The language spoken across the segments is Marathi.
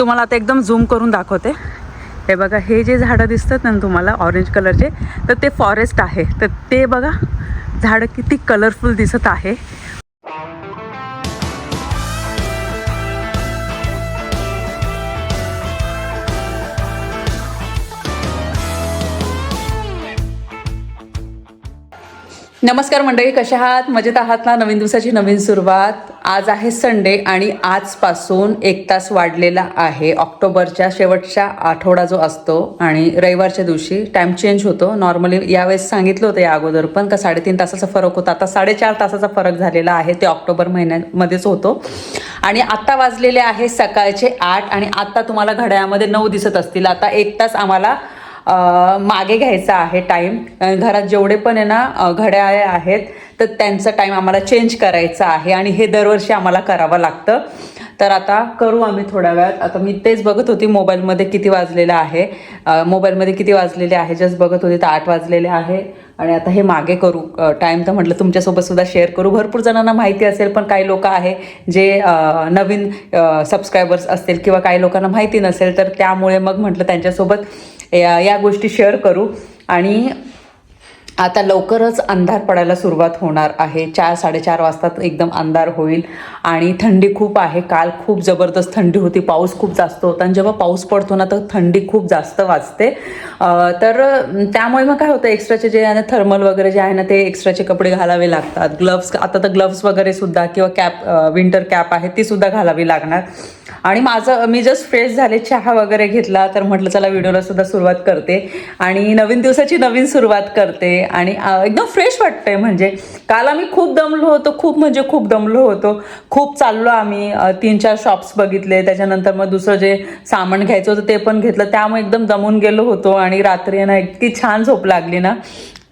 तुम्हाला आता एकदम झूम करून दाखवते. हे बघा हे जे झाडं दिसतात ना तुम्हाला ऑरेंज कलरचे तर ते फॉरेस्ट आहे. तर ते बघा झाडं किती कलरफुल दिसत आहे. नमस्कार मंडळी कशा आहात? मजेत आहात ना? नवीन दिवसाची नवीन सुरुवात. आज आहे संडे आणि आजपासून एक तास वाढलेला आहे. ऑक्टोबरच्या शेवटच्या आठवडा जो असतो आणि रविवारच्या दिवशी टाइम चेंज होतो. नॉर्मली यावेळेस सांगितलं होतं या अगोदर पण का साडेतीन तासाचा फरक होता. आता साडेचार तासाचा फरक झालेला आहे. ते ऑक्टोबर महिन्यामध्येच होतो. आणि आत्ता वाजलेले आहे सकाळचे आठ आणि आत्ता तुम्हाला घड्याळामध्ये नऊ दिसत असतील. आता एक तास आम्हाला मागे घ्यायचा आहे टाईम घरात जेवढे पण आहे ना घड्याळे आहेत तर त्यांचा टाईम आम्हाला चेंज करायचा आहे आणि हे दरवर्षी आम्हाला करावं लागतं. तर आता करू आम्ही थोड्या वेळात. आता मी तेच बघत होती मोबाईलमध्ये किती वाजलेलं आहे. मोबाईलमध्ये किती वाजलेले आहे? जस्ट बघत होती तर आठ वाजलेले आहे. आणि आता हे मागे करू टाईम तर म्हटलं तुमच्यासोबत सुद्धा शेअर करू. भरपूर जणांना माहिती असेल पण काही लोक आहे जे नवीन सबस्क्रायबर्स असतील किंवा काही लोकांना माहिती नसेल तर त्यामुळे मग म्हटलं त्यांच्यासोबत या या गोष्टी शेअर करू. आणि आता लवकरच अंधार पडायला सुरुवात होणार आहे. चार साडेचार वाजता एकदम अंधार होईल आणि थंडी खूप आहे. काल खूप जबरदस्त थंडी होती. पाऊस खूप जास्त होता आणि जेव्हा पाऊस पडतो ना तर थंडी खूप जास्त वाजते. तर त्यामुळे मग काय होतं? एक्स्ट्राचे जे आहे ना थर्मल वगैरे जे आहे ना ते एक्स्ट्राचे कपडे घालावे लागतात. ग्लव्स आता तर ग्लव्स वगैरे सुद्धा किंवा कॅप विंटर कॅप आहे ती सुद्धा घालावी लागणार. आणि माझं मी जस्ट फ्रेश झाले चहा वगैरे घेतला तर म्हटलं चला व्हिडिओला सुद्धा सुरुवात करते. आणि नवीन दिवसाची नवीन सुरुवात करते. आणि एकदम फ्रेश वाटतंय म्हणजे. काल आम्ही खूप दमलो होतो खूप म्हणजे खूप दमलो होतो. खूप चाललो आम्ही तीन चार शॉप्स बघितले. त्याच्यानंतर मग दुसरं जे सामान घ्यायचं होतं ते पण घेतलं. त्यामुळे एकदम दमून गेलो होतो. आणि रात्री ना इतकी छान झोप लागली ना.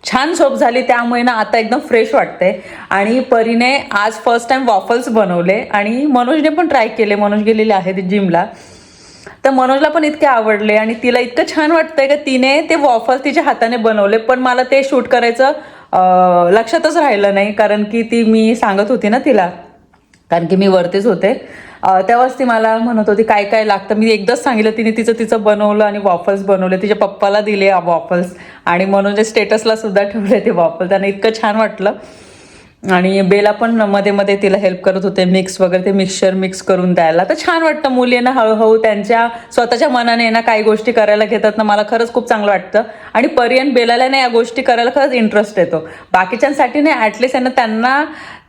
छान झोप झाली त्यामुळे ना आता एकदम फ्रेश वाटते आणि परीने आज फर्स्ट टाइम वॉफल्स बनवले आणि मनोजने पण ट्राय केले. मनोज गेलेले आहे जिमला तर मनोजला पण इतके आवडले आणि तिला इतकं छान वाटतंय का तिने ते वॉफल्स तिच्या हाताने बनवले पण मला ते शूट करायचं लक्षातच राहिलं नाही. कारण की ती मी सांगत होती ना तिला. कारण की मी वरतीच होते. तेव्हाच ती मला म्हणत होती काय काय लागतं? मी एकदाच सांगितलं तिने तिचं तिचं बनवलं आणि वॉफल्स बनवले. तिच्या पप्पाला दिले वॉफल्स आणि म्हणून स्टेटसला सुद्धा ठेवले ते वॉफल त्यांना इतकं छान वाटलं. आणि बेला पण मध्ये मध्ये तिला हेल्प करत होते मिक्स वगैरे ते मिक्सचर मिक्स करून द्यायला. तर छान वाटतं मुलींना हळूहळू त्यांच्या स्वतःच्या मनाने ना काही गोष्टी करायला घेतात ना मला खरंच खूप चांगलं वाटतं. आणि पर्यंत बेलाला ना या गोष्टी करायला खरंच इंटरेस्ट येतो. बाकीच्यांसाठी नाही ॲटलिस्ट यांना त्यांना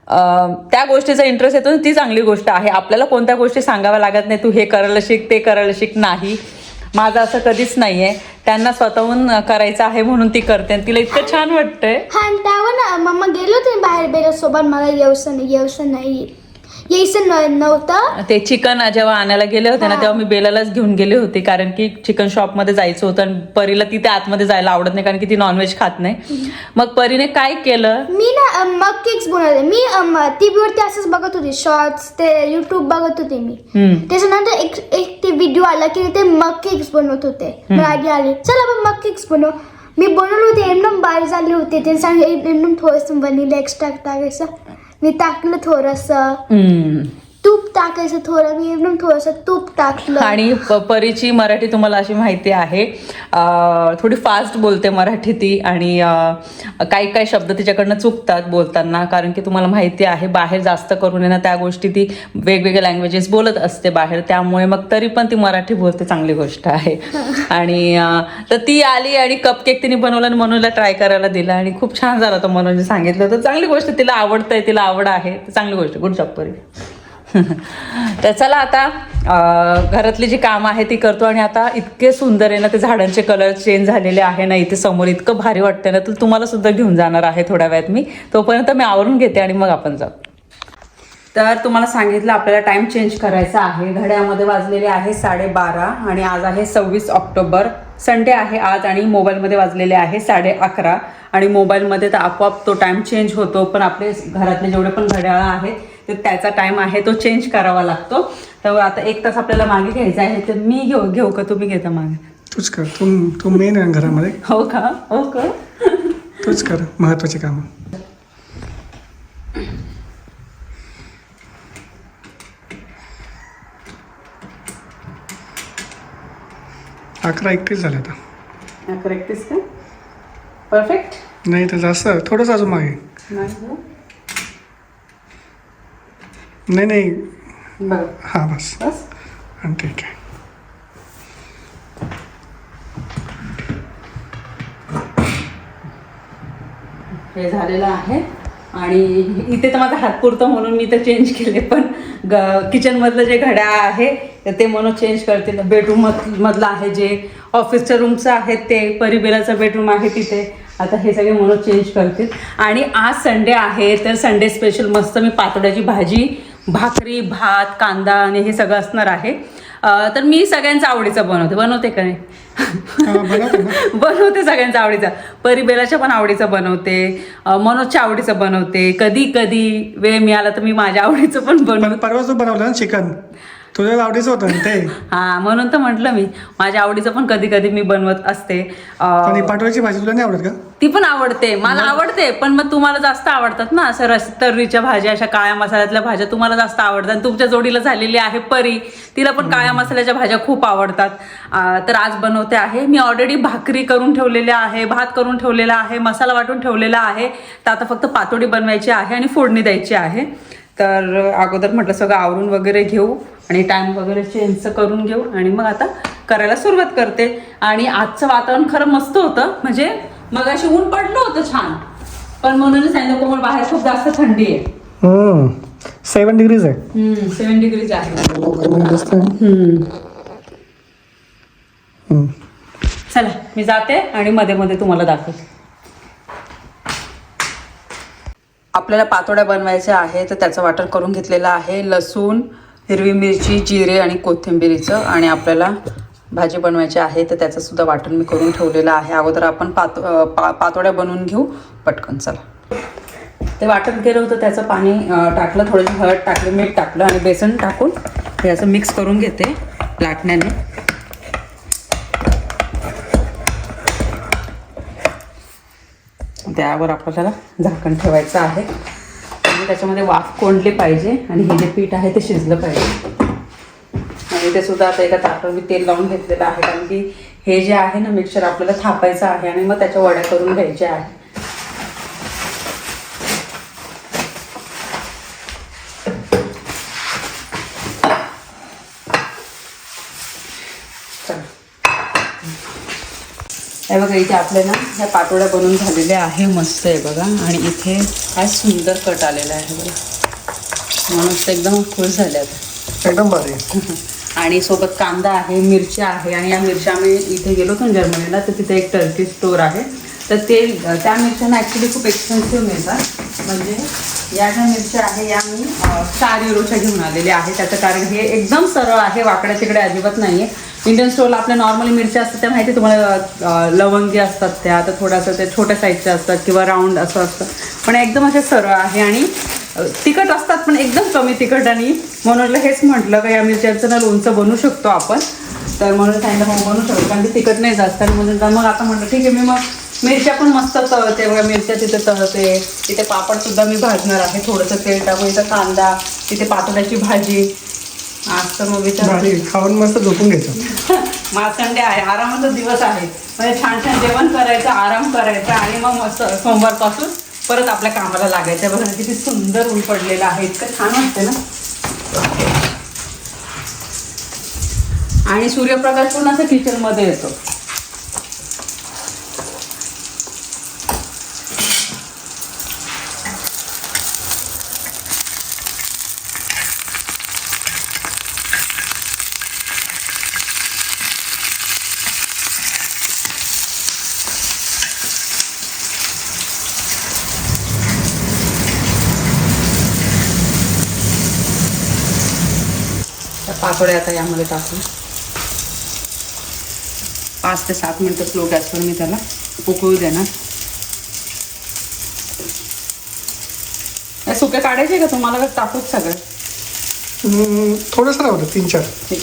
त्या गोष्टीचा इंटरेस्ट येतो ती चांगली गोष्ट आहे. आपल्याला कोणत्या गोष्टी सांगाव्या लागत नाही तू हे करायला शिक ते करायला शिक. नाही. माझं असं कधीच नाहीये. त्यांना स्वतःहून करायचं आहे म्हणून ती करते आणि तिला इतकं छान वाटतंय. हा आणि त्यावर ना मम्मा गेलो ते बाहेर बेलासोबत मला येऊसं नाही येऊसं नाही. यायचं न- नव्हतं. ते चिकन जेव्हा आणायला गेले होते ना तेव्हा मी बेलालाच घेऊन गेले होते कारण की चिकन शॉपमध्ये जायचं होतं आणि परीला तिथे आतमध्ये जायला आवडत नाही कारण की ती नॉनव्हेज खात नाही. मग परीने काय केलं? मी ना मग केक्स बनवले. मी टीव्हीवरती असंच बघत होते शॉर्ट्स ते युट्यूब बघत होते मी. हम्म. त्याच्यानंतर एक एक ते व्हिडिओ आला की ते मग केक्स बनवत होते. मला आधी आले चल आपण मग केक्स बनव. मी बनवले होते एकदम बारीक झाले होते. ते सांग एकदम थोडंसं वनिला एक्स्ट्रा टाकायचं. मी टाकलं थोडंसं हम्म. तूप टाकायचं थोडं मी एकदम थोडंसं तूप टाकलं. आणि प- परीची मराठी तुम्हाला अशी माहिती आहे. अं, थोडी फास्ट बोलते मराठी ती आणि अं, काही काही शब्द तिच्याकडनं चुकतात बोलताना कारण की तुम्हाला माहिती आहे बाहेर जास्त करून आहे ना त्या गोष्टी ती वेगवेगळ्या लँग्वेजेस बोलत असते बाहेर. त्यामुळे मग तरी पण ती मराठी बोलते चांगली गोष्ट आहे. आणि अं, तर ती आली आणि कपकेक तिने बनवला आणि मनोजला ट्राय करायला दिला आणि खूप छान झाला होता मनोजने सांगितलं. तर चांगली गोष्ट तिला आवडतंय तिला आवड आहे. तर चांगली गोष्ट गुड जॉब परी. तर चला आता घरातली जी कामं आहे ती करतो आणि आता इतके सुंदर आहे ना ते झाडांचे कलर चेंज झालेले आहे ना इथे समोर इतकं भारी वाटतं ना तर तुम्हाला सुद्धा घेऊन जाणार आहे थोड्या वेळात मी. तोपर्यंत मी आवरून घेते आणि मग आपण जाऊ. तर तुम्हाला सांगितलं आपल्याला टाईम चेंज करायचा आहे. घड्यामध्ये वाजलेले आहे साडेबारा आणि आज आहे सव्वीस ऑक्टोबर. संडे आहे आज आणि मोबाईलमध्ये वाजलेले आहे साडे अकरा आणि मोबाईलमध्ये तर आपोआप तो टाईम चेंज होतो पण आपले घरातले जेवढे पण घड्याळ आहेत तर त्याचा टाइम आहे तो चेंज करावा लागतो. तर आता एक तास आपल्याला मागे घ्यायचा आहे तर मी घेऊ घेऊ का? तुम्ही घेता मागे. तूच कर. तू तू मेन आहे घरामध्ये. हो का? हो का? तूच कर महत्वाची कामं. अकरा एकतीस झाले आता. अकरा एकतीस का? परफेक्ट नाही तर जास्त. थोडंसं अजून मागे. नाही. नाही नाही. बघा हां बस. बस. आणि ठीक आहे. हे झालेलं आहे. आणि इथे तर माझा हात पुरतो म्हणून मी तर चेंज केले पण ग किचनमधलं जे घड्याळ आहे ते म्हणून चेंज करते. बेडरूम मधलं आहे जे ऑफिसच्या रूमचं आहे ते परिबेलाचं बेडरूम आहे तिथे. आता हे सगळे म्हणून चेंज करतील आणि आज संडे आहे तर संडे स्पेशल मस्त मी पातोड्याची भाजी भाकरी भात कांदा आणि हे सगळं असणार आहे. तर मी सगळ्यांचं आवडीचं बनवते. बनवते का नाही? बनवते सगळ्यांचं आवडीचं. परिबेलाच्या पण आवडीचं बनवते. मनोजच्या आवडीचं बनवते. कधी कधी वेळ मिळाला तर मी माझ्या आवडीचं पण बनवते. पण परवा तू बनवलं ना चिकन? तुझ्या आवडीचं होतं ना ते? हा म्हणून तर म्हटलं मी. माझ्या आवडीचं पण कधी कधी मी बनवत असते. अं, आणि पाठवायची भाजी तुला नाही आवडत का? ती पण आवडते. मला आवडते पण मग तुम्हाला जास्त आवडतात ना असं रस तर्रीच्या भाज्या अशा काळ्या मसाल्यातल्या भाज्या तुम्हाला जास्त आवडतात. आणि तुमच्या जोडीला झालेली आहे परी. तिला पण काळ्या मसाल्याच्या भाज्या खूप आवडतात. तर आज बनवते आहे. मी ऑलरेडी भाकरी करून ठेवलेल्या आहे भात करून ठेवलेला आहे मसाला वाटून ठेवलेला आहे. तर आता फक्त पातोडी बनवायची आहे आणि फोडणी द्यायची आहे. तर अगोदर म्हटलं सगळं आवरून वगैरे घेऊ आणि टाइम वगैरे चेंज करून घेऊ आणि मग आता करायला सुरुवात करते. आणि आजचं वातावरण खरं मस्त होतं. म्हणजे मग अशी ऊन पडलं होतं छान. पण म्हणून सांगितलं कोमल बाहेर खूप जास्त थंडी आहे. सेवन डिग्रीज आहे. सेवन डिग्रीज आहे. चला मी जाते आणि मध्ये मध्ये तुम्हाला दाखवते. आपल्याला पातोड्या बनवायच्या आहे तर त्याचं वाटण करून घेतलेलं आहे. लसूण हिरवी मिरची जिरे आणि कोथिंबिरीचं आणि आपल्याला भाजी बनवायची आहे तर त्याचं सुद्धा वाटण मी करून ठेवलेलं आहे. अगोदर आपण पात पा पातोड्या बनवून घेऊ. पटकन चला. ते वाटण केलं होतं त्याचं पाणी टाकलं थोडंसं हळद टाकलं मीठ टाकलं आणि बेसन टाकून हे असं मिक्स करून घेते लाटण्याने. त्यावर आपल्याला झाकण ठेवायचं आहे. आणि त्याच्यामध्ये वाफ कोंडली पाहिजे आणि हे जे पीठ आहे ते शिजलं पाहिजे. आणि ते सुद्धा आता एका ताटावर मी तेल लावून घेतलेलं आहे. कारण की हे जे आहे ना मिक्सर आपल्याला थापायचं आहे आणि मग त्याच्या वड्या करून घ्यायच्या आहे हे बघा इथे आपल्याला ह्या पातोड्या बनवून झालेल्या आहे मस्त आहे बघा. आणि इथे काय सुंदर कट आलेला आहे बघा. म्हणून तर एकदम खुश झाले आता एकदम आहे. आणि सोबत कांदा आहे मिरच्या आहे. आणि या मिरच्या आम्ही इथे गेलो होतो ना जर्मनीला तर तिथे एक टर्की स्टोर आहे. तर ते त्या मिरच्या ॲक्च्युली खूप एक्सपेन्सिव्ह मिळतात. म्हणजे या ज्या मिरच्या आहे या मी चार युरोच्या घेऊन आलेल्या आहे त्याचं कारण हे एकदम सरळ आहे वाकड्या तिकडे अजिबात नाही आहे इंडियन स्टोरला आपल्या नॉर्मली मिरच्या असतात त्या माहिती आहे तुम्हाला लवंगी असतात त्या आता थोड्याशा त्या छोट्या साईजच्या असतात किंवा राऊंड असं असतं. पण एकदम असे सरळ आहे आणि तिखट असतात पण एकदम कमी तिखट आणि म्हणून हेच म्हटलं का या मिरच्यांचं ना लोणचं बनवू शकतो आपण. तर म्हणून सांगितलं मग बनवू शकतो कारण की तिखट नाही जास्त. आणि म्हणून मग आता म्हटलं ठीक आहे मी मग मिरच्या पण मस्त तळते बघा मिरच्या तिथे तळते. तिथे पापडसुद्धा मी भाजणार आहे थोडंसं तेल टाकून इथं कांदा तिथे पातोड्याची भाजी आज तर मग विचार भारी खाऊन मस्त झोपून घ्यायचं. माझा संडे आहे आरामाचा दिवस आहे. म्हणजे छान छान जेवण करायचं आराम करायचा आणि मग मस्त सोमवारपासून परत आपल्या कामाला लागायचं. बघा किती सुंदर ऊन पडलेलं आहे. इतकं छान वाटते ना? आणि सूर्यप्रकाश पण असं किचनमध्ये येतो. पातोड्या आता यामध्ये टाकून पाच ते सात मिनटं स्लो गॅसवर मी त्याला उकळू देणार. सुके काढायचे का तुम्हाला? टाकूच सगळं. थोडंसं राहतं तीन चार. ठीक.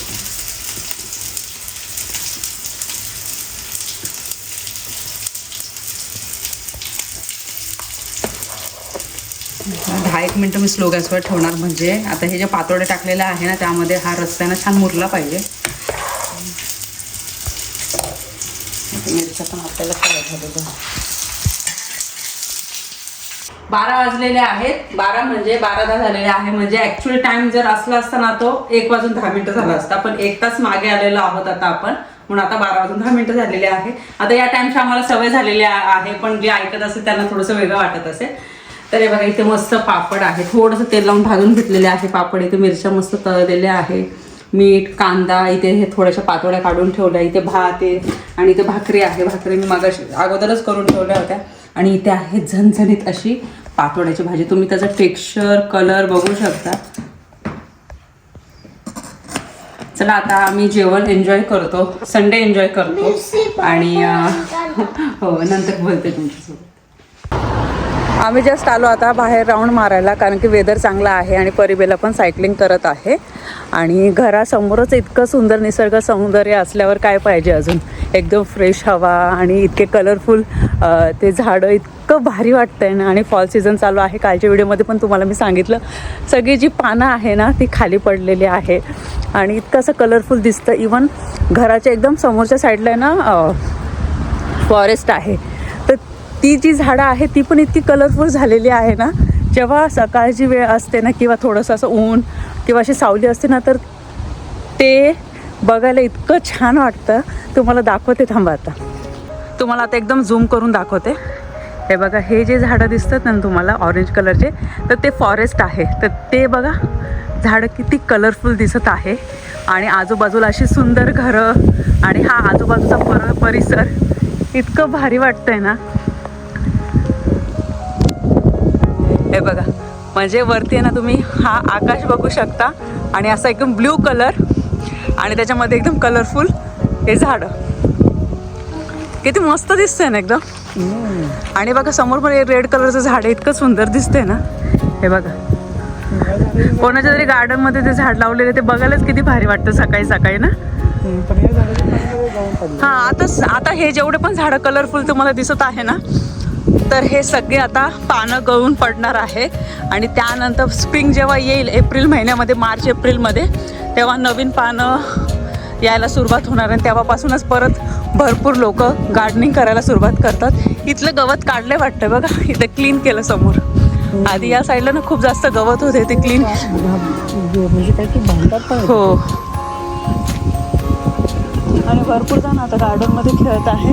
दहा एक मिनटं मी स्लो गॅसवर ठेवणार. म्हणजे आता हे जे पातोडे टाकलेलं आहे ना त्यामध्ये हा रस्त्यानं छान मुरला पाहिजे. मिरच्या पण आपल्याला काय झालेलं बारा वाजलेले आहेत. बारा म्हणजे बारा दहा झालेले आहे. म्हणजे ऍक्च्युअली टाइम जर असला असता ना तो एक वाजून दहा मिनिटं झाला असता. पण एक तास मागे आलेलो आहोत आता आपण. म्हणून आता बारा वाजून दहा मिनिटं झालेले आहे. आता या टाइमची आम्हाला सवय झालेली आहे. पण जे ऐकत असेल त्यांना थोडंसं वेगळं वाटत असेल. तर हे बघा इथे मस्त पापड आहे. थोडंसं तेल लावून भाजून घेतलेले आहे पापड. इथे मिरच्या मस्त तळलेल्या आहे. मीठ कांदा इथे हे थोड्याशा पातोड्या काढून ठेवल्या. इथे भात आहे आणि इथे भाकरी आहे. भाकरी मी मागाशी अगोदरच करून ठेवल्या होत्या. आणि इथे आहे झणझणीत अशी पातोड्याची भाजी. तुम्ही त्याचा टेक्स्चर कलर बघू शकता. चला आता आम्ही जेवण एन्जॉय करतो. संडे एन्जॉय करतो. आणि हो नंतर बोलते तुमच्यासोबत. आम्ही जस्ट आलो आता बाहेर राऊंड मारायला कारण की वेदर चांगला आहे आणि परिबेला पण सायकलिंग करत आहे. आणि घरासमोरच इतकं सुंदर निसर्ग सौंदर्य असल्यावर काय पाहिजे अजून? एकदम फ्रेश हवा आणि इतके कलरफुल ते झाडं इतकं भारी वाटतंय ना. आणि फॉल सीझन चालू आहे. कालच्या व्हिडिओमध्ये पण तुम्हाला मी सांगितलं. सगळी जी पानं आहे ना ती खाली पडलेली आहे. आणि इतकं असं कलरफुल दिसतं. इवन घराच्या एकदम समोरच्या साईडला आहे ना फॉरेस्ट आहे. ती जी झाडं आहे ती पण इतकी कलरफुल झालेली आहे ना. जेव्हा सकाळची वेळ असते ना किंवा थोडंसं असं ऊन किंवा अशी सावली असते ना तर ते बघायला इतकं छान वाटतं. तुम्हाला दाखवते थांबा आता. तुम्हाला आता एकदम झूम करून दाखवते. हे बघा हे जे झाडं दिसतात ना तुम्हाला ऑरेंज कलरचे तर ते फॉरेस्ट आहे. तर ते बघा झाडं किती कलरफुल दिसत आहे. आणि आजूबाजूला अशी सुंदर घरं आणि हा आजूबाजूचा पर परिसर इतकं भारी वाटतंय ना. हे बघा म्हणजे वरती आहे ना तुम्ही हा आकाश बघू शकता आणि असा एकदम ब्ल्यू कलर आणि त्याच्यामध्ये एकदम कलरफुल हे झाडं. किती मस्त दिसतंय ना एकदम. आणि बघा समोर पण रेड कलरचं झाड इतकं सुंदर दिसतंय ना. हे बघा. कोणाच्या तरी गार्डनमध्ये ते झाड लावलेले ते बघायलाच किती भारी वाटतं सकाळी सकाळी ना. हा आता आता हे जेवढे पण झाडं कलरफुल तुम्हाला दिसत आहे ना तर हे सगळे आता पानं गळून पडणार आहे. आणि त्यानंतर स्प्रिंग जेव्हा येईल एप्रिल महिन्यामध्ये मार्च एप्रिलमध्ये तेव्हा नवीन पानं यायला सुरुवात होणार आणि तेव्हापासूनच परत भरपूर लोक गार्डनिंग करायला सुरुवात करतात. इथलं गवत काढले वाटतं बघा इथं क्लीन केलं समोर. आधी या साईडला ना खूप जास्त गवत होते ते क्लीन हो. आणि भरपूर जण आता गार्डनमध्ये खेळत आहे.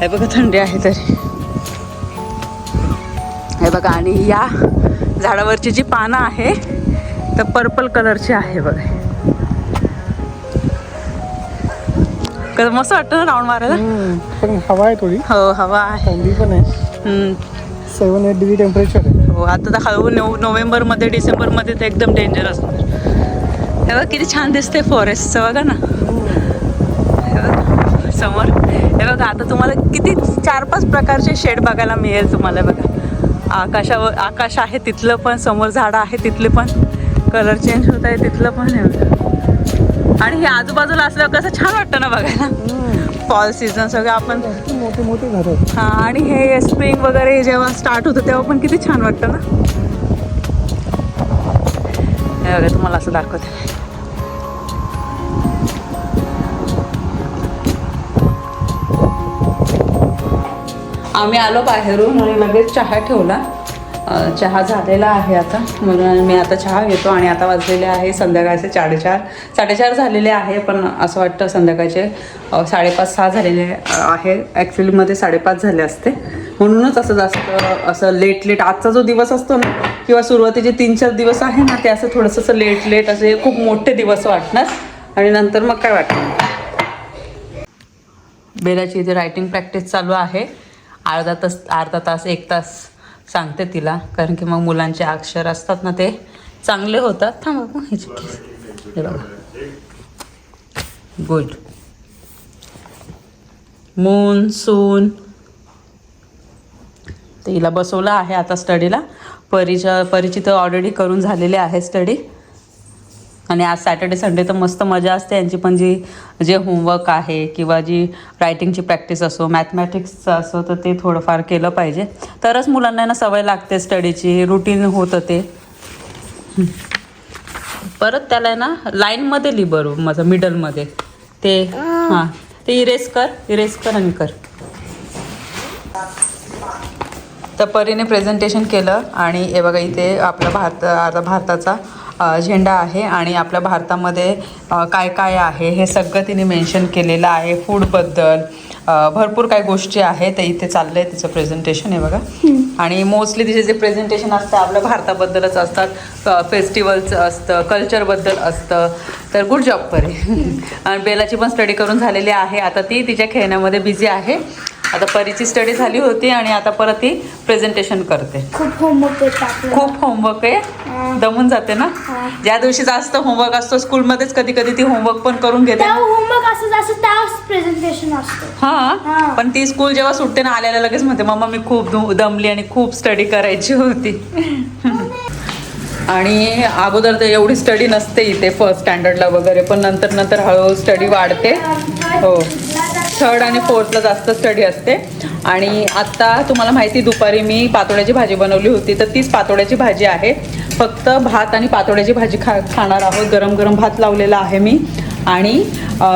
हे बघा थंडी आहे तरी. हे बघा आणि या झाडावरची जी पानं आहे तर पर्पल कलरची आहे बघा. कसं मस्त वाटतं ना राऊंड मारायला? पण हवा आहे थोडी. हो हवा आहे. पण आहे. सेवन एट डिग्री टेम्परेचर आहे. हो आता तर हळू नऊ नोव्हेंबरमध्ये डिसेंबरमध्ये तर एकदम डेंजर असणार हे बघा किती छान दिसते फॉरेस्टचं बघा ना. हे बघा, समोर. हे बघा आता तुम्हाला किती चार पाच प्रकारचे शेड बघायला मिळेल तुम्हाला बघा. आकाशावर आकाश आहे तिथलं पण समोर झाडं आहे तिथले पण. कलर चेंज होत आहे तिथलं पण हे आणि हे आजूबाजूला असल्यावर कसं छान वाटतं ना बघायला. फॉल सीझन सगळं आपण मोठी मोठे मोठे हा आणि हे स्प्रिंग वगैरे जेव्हा स्टार्ट होतं तेव्हा पण किती छान वाटतं ना. बघा तुम्हाला असं दाखवते. आम्ही आलो बाहेरून आणि लगेच चहा ठेवला. चहा झालेला आहे आता. म्हणून मी आता चहा घेतो आणि आता वाजलेले आहे संध्याकाळचे साडेचार. साडेचार झालेले आहे पण असं वाटतं संध्याकाळचे साडेपाच सहा झालेले आहे. ॲक्च्युलीमध्ये साडेपाच झाले असते. म्हणूनच असं जास्त असं लेट लेट आजचा जो दिवस असतो ना किंवा सुरुवातीचे तीन चार दिवस आहे ना ते असं थोडंसं असं लेट लेट असे खूप मोठे दिवस वाटणार. आणि नंतर मग काय वाटणार? बेलाची इथे रायटिंग प्रॅक्टिस चालू आहे. अर्धा तास अर्धा तास एक तास सांगते तिला कारण की मग मुलांचे अक्षर असतात ना ते चांगले होतात. थांबा मग ह्याची केस बघा. गुड मून सून तिला बसवलं आहे आता स्टडीला परिच परिचित ऑलरेडी करून झालेली आहे स्टडी आणि आज सॅटर्डे संडे तर मस्त मजा असते. यांची पण जी जे होमवर्क आहे किंवा जी रायटिंगची प्रॅक्टिस असो मॅथमॅटिक्सचं असो तर ते थोडंफार केलं पाहिजे. तरच मुलांना ना सवय लागते स्टडीची रुटीन होतं ते. परत त्याला आहे ना लाईनमध्ये लिहि बरोबर माझं मिडलमध्ये ते हां ते इरेस कर इरेस कर आणि कर. तर परीने प्रेझेंटेशन केलं आणि हे बघा इथे आपला भारत आता भारताचा झेंडा आहे आणि आपल्या भारतामध्ये काय काय आहे हे सगळं तिने मेन्शन केलेलं आहे. फूडबद्दल भरपूर काही गोष्टी आहेत. तर इथे चाललं आहे तिचं प्रेझेंटेशन आहे बघा. आणि मोस्टली तिचे जे प्रेझेंटेशन असतं आपल्या भारताबद्दलच असतात. फेस्टिवलचं असतं कल्चरबद्दल असतं. तर गुड जॉब परी. आणि बेलाची पण स्टडी करून झालेली आहे. आता ती तिच्या खेळण्यामध्ये बिझी आहे. आता परीची स्टडी झाली होती आणि आता परत ती प्रेझेंटेशन करते. खूप होमवर्क खूप होमवर्क आहे. दमून जाते ना. ज्या दिवशी जास्त होमवर्क असतो स्कूलमध्येच कधी कधी ती होमवर्क पण करून घेते होमवर्क असं प्रेझेंटेशन असतं. हा. पण ती स्कूल जेव्हा सुटते ना आल्याला लगेच म्हणते मम्मा मी खूप दमली आणि खूप स्टडी करायची होती. आणि अगोदर तर एवढी स्टडी नसते इथे फर्स्ट स्टँडर्डला वगैरे पण नंतर नंतर हळूहळू स्टडी वाढते. हो. थर्ड आणि फोर्थला जास्त स्टडी असते. आणि आत्ता तुम्हाला माहिती दुपारी मी पातोड्याची भाजी बनवली होती तर तीच पातोड्याची भाजी आहे. फक्त भात आणि पातोड्याची भाजी खा खाणार आहोत. गरम गरम भात लावलेला आहे मी. आणि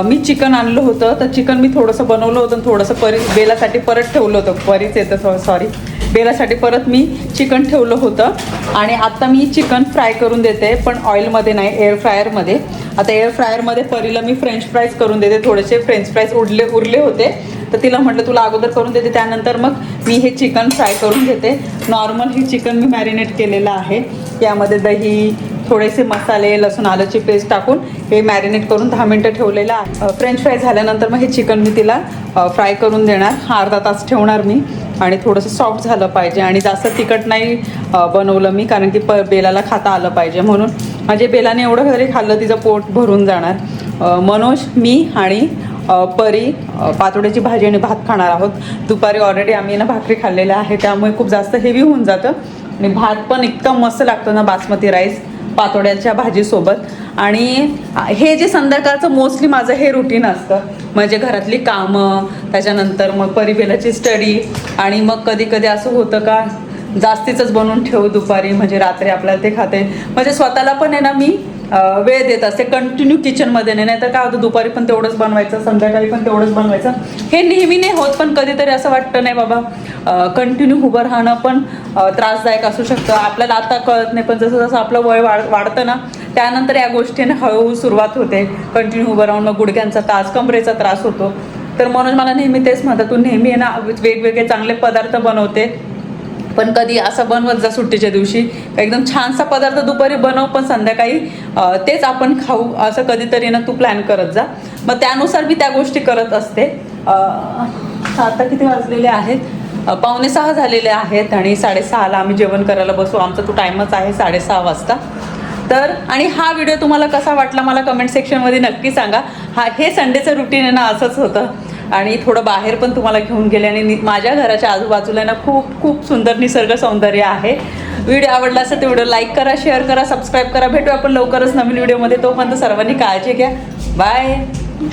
मी चिकन आणलं होतं तर चिकन मी थोडंसं बनवलं होतं थोडंसं परी बेलासाठी परत ठेवलं होतं. परीच येतं सॉरी. बेलासाठी परत मी चिकन ठेवलं होतं. आणि आत्ता मी चिकन फ्राय करून देते पण ऑइलमध्ये नाही एअर फ्रायरमध्ये आता एअर फ्रायरमध्ये परीला मी फ्रेंच फ्राईज करून देते. थोडेसे फ्रेंच फ्राईज उरले उरले होते. तर तिला म्हटलं तुला अगोदर करून देते. त्यानंतर मग मी हे चिकन फ्राय करून घेते. नॉर्मल हे चिकन मी मॅरिनेट केलेलं आहे. यामध्ये दही थोडेसे मसाले लसूण आलूची पेस्ट टाकून हे मॅरिनेट करून दहा मिनटं ठेवलेलं आहे. फ्रेंच फ्राय झाल्यानंतर मग हे चिकन मी तिला फ्राय करून देणार. हा अर्धा तास ठेवणार मी. आणि थोडंसं सॉफ्ट झालं पाहिजे. आणि जास्त तिखट नाही बनवलं मी कारण की प बेलाला खाता आलं पाहिजे म्हणून. म्हणजे बेलाने एवढं घरी खाल्लं तिचं पोट भरून जाणार. मनोज मी आणि परी पातोड्याची भाजी आणि भात खाणार आहोत. दुपारी ऑलरेडी आम्ही ना भाकरी खाल्लेल्या आहे त्यामुळे खूप जास्त हेवी होऊन जातं. आणि भात पण इतका मस्त लागतो ना बासमती राईस पातोड्याच्या भाजीसोबत. आणि हे जे संध्याकाळचं मोस्टली माझं हे रुटीन असतं. म्हणजे घरातली कामं त्याच्यानंतर मग परिबेलाची स्टडी आणि मग कधी कधी असं होतं का जास्तीचंच बनवून ठेव दुपारी म्हणजे रात्री आपल्याला ते खाते. म्हणजे स्वतःला पण आहे ना मी वेळ देत असते. कंटिन्यू किचनमध्ये नाही नाहीतर काय होतं दुपारी पण तेवढंच बनवायचं संध्याकाळी पण तेवढंच बनवायचं. हे नेहमी नाही होत पण कधीतरी असं वाटतं नाही बाबा कंटिन्यू उभं राहणं पण त्रासदायक असू शकतं. आपल्याला आता कळत नाही पण जसं जसं आपलं वय वाढ वाढतं ना त्यानंतर या गोष्टीने हळूहळू सुरुवात होते. कंटिन्यू उभं राहून मग गुडघ्यांचा त्रास कमरेचा त्रास होतो. तर म्हणून मला नेहमी तेच म्हणतात तू नेहमी आहे ना वेगवेगळे चांगले पदार्थ बनवते. पण कधी असं बनवत जा सुट्टीच्या दिवशी. एकदम छानसा पदार्थ दुपारी बनव पण संध्याकाळी तेच आपण खाऊ असं कधीतरी ना तू प्लॅन करत जा. मग त्यानुसार मी त्या गोष्टी करत असते. आता किती वाजलेले आहेत? पावणे सहा झालेले आहेत आणि साडेसहाला आम्ही जेवण करायला बसू. आमचा तो टाईमच आहे साडेसहा वाजता. तर आणि हा व्हिडिओ तुम्हाला कसा वाटला मला कमेंट सेक्शनमध्ये नक्की सांगा. हा हे संडेचं रुटीन आहे ना असंच होतं. आणि थोडं बाहेर पण तुम्हाला घेऊन गेले आणि माझ्या घराच्या आजूबाजूला ना खूप खूप सुंदर निसर्ग सौंदर्य आहे. व्हिडिओ आवडला असेल तर व्हिडिओ लाईक करा शेअर करा सबस्क्राईब करा. भेटू आपण लवकरच नवीन व्हिडिओमध्ये. तोपर्यंत सर्वांनी काळजी घ्या. बाय.